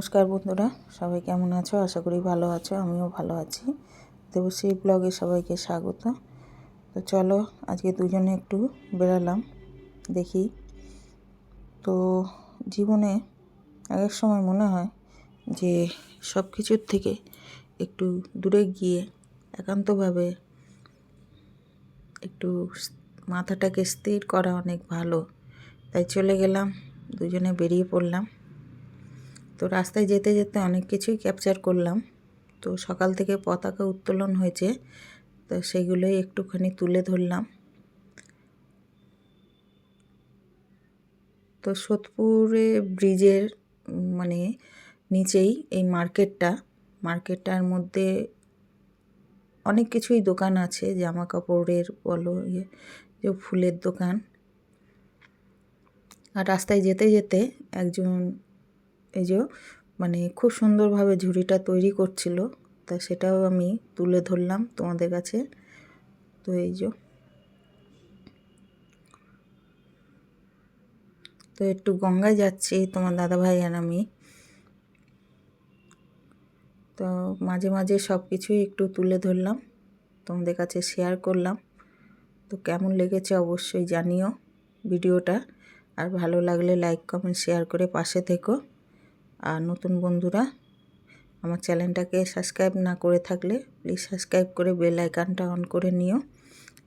নমস্কার বন্ধুরা, সবাই কেমন আছো? আশা করি ভালো আছো, আমিও ভালো আছি। দেবশ্রী ব্লগে সবাইকে স্বাগত। তো চলো, আজকে দুজনে একটু বেরালাম, দেখি। তো জীবনে এক এক সময় মনে হয় যে সব কিছুর থেকে একটু দূরে গিয়ে একান্তভাবে একটু মাথাটাকে স্থির করা অনেক ভালো। তাই চলে গেলাম, দুজনে বেরিয়ে পড়লাম। তো রাস্তায় যেতে যেতে অনেক কিছুই ক্যাপচার করলাম। তো সকাল থেকে পতাকা উত্তোলন হয়েছে, তো সেগুলোই একটুখানি তুলে ধরলাম। তো সোদপুরে ব্রিজের মানে নিচেই এই মার্কেটটা, মার্কেটটার মধ্যে অনেক কিছুই দোকান আছে জামা কাপড়ের বলো ইয়ে যে ফুলের দোকান। আর রাস্তায় যেতে যেতে একজন এই যে মানে খুব সুন্দরভাবে ঝুড়িটা তৈরি করছিল। তা সেটাও আমি তুলে ধরলাম তোমাদের কাছে। তো এই যে। তো একটু গঙ্গায় যাচ্ছি তোমার দাদাভাই আর আমি। তো মাঝে মাঝে সব কিছুই একটু তুলে ধরলাম, তোমাদের কাছে শেয়ার করলাম। তো কেমন লেগেছে অবশ্যই জানিও ভিডিওটা। আর ভালো লাগলে লাইক কমেন্ট শেয়ার করে পাশে থেকো। আর নতুন বন্ধুরা, আমার চ্যানেলটাকে সাবস্ক্রাইব না করে থাকলে প্লিজ সাবস্ক্রাইব করে বেল আইকানটা অন করে নিও,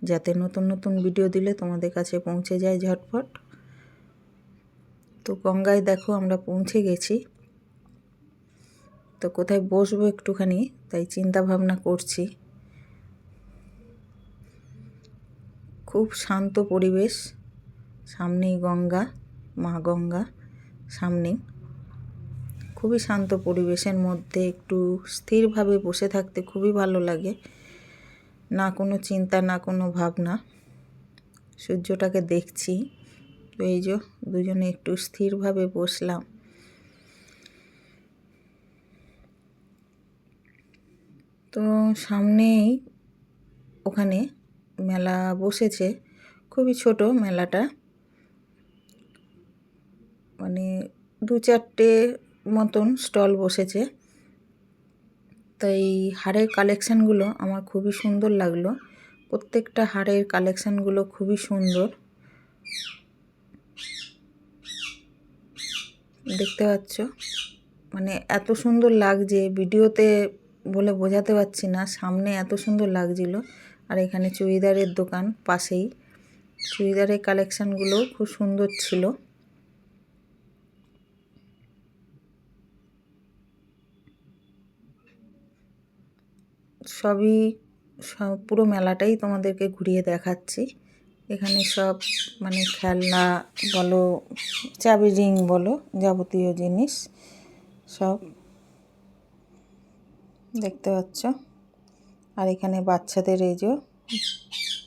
যাতে নতুন নতুন ভিডিও দিলে তোমাদের কাছে পৌঁছে যায় ঝটপট। তো গঙ্গায় দেখো আমরা পৌঁছে গেছি। তো কোথায় বসবো একটুখানি, তাই চিন্তা ভাবনা করছি। খুব শান্ত পরিবেশ, সামনেই গঙ্গা, মা গঙ্গা, সামনেই খুবই শান্ত পরিবেশের মধ্যে একটু স্থিরভাবে বসে থাকতে খুবই ভালো লাগে। না কোনো চিন্তা, না কোনো ভাবনা। সূর্যটাকে দেখছি। তো এই যে দুজনে একটু স্থিরভাবে বসলাম। তো সামনেই ওখানে মেলা বসেছে। খুবই ছোট মেলাটা। মানে দু চারটে মতন স্টল বসেছে। তো এই হারের কালেকশানগুলো আমার খুবই সুন্দর লাগল। প্রত্যেকটা হারের কালেকশানগুলো খুবই সুন্দর। দেখতে পাচ্ছ? মানে এত সুন্দর লাগছে, ভিডিওতে বলে বোঝাতে পারছি না, সামনে এত সুন্দর লাগছিল। আর এখানে চুড়িদারের দোকান পাশেই। চুড়িদারের কালেকশানগুলো খুব সুন্দর ছিল। সবই সব পুরো মেলাটাই তোমাদেরকে ঘুরিয়ে দেখাচ্ছি। এখানে সব মানে খেলনা বলো, চাবি রিং বলো, যাবতীয় জিনিস সব দেখতে পাচ্ছ। আর এখানে বাচ্চাদের এই যে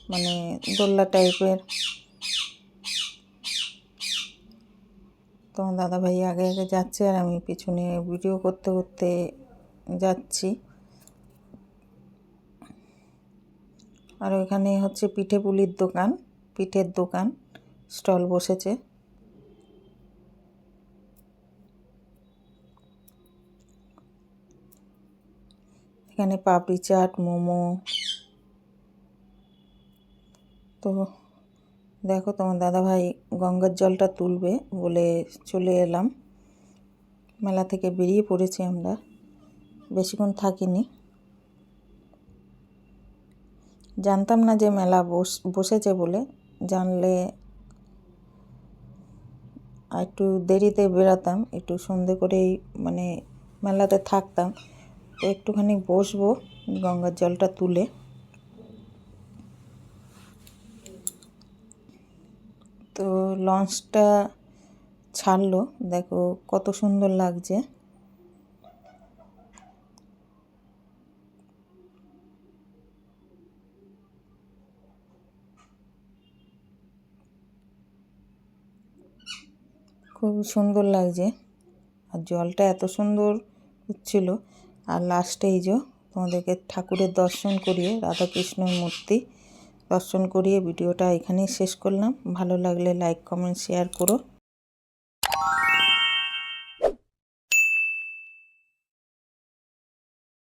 মানে দোল্লা টাইপের তোমার দাদাভাই আগে আগে যাচ্ছে আর আমি পিছনে ভিডিও করতে করতে যাচ্ছি। আর ওইখানে হচ্ছে পিঠে পুলির দোকান, পিঠের দোকান, স্টল বসেছে। এখানে পাপড়ি চাট, মোমো। তো দেখো তোমার দাদাভাই গঙ্গার জলটা তুলবে বলে চলে এলাম। মেলা থেকে বেরিয়ে পড়েছি আমরা। বেশিক্ষণ থাকিনি। জানতাম না যে মেলা বস, বসেছে বলে। জানলে একটু দেরিতে বেরাতাম, একটু সন্ধে করেই মানে মেলাতে থাকতাম। তো একটুখানি বসবো গঙ্গার জলটা তুলে। তো লঞ্চটা ছাড়লো। দেখো কত সুন্দর লাগছে। খুব সুন্দর লাগছে। আর জলটা এত সুন্দর হচ্ছিল। আর লাস্টে এই যে তোমাদেরকে ঠাকুরের দর্শন করিয়ে, রাধাকৃষ্ণর মূর্তি দর্শন করিয়ে ভিডিওটা এখানেই শেষ করলাম। ভালো লাগলে লাইক কমেন্ট শেয়ার করো।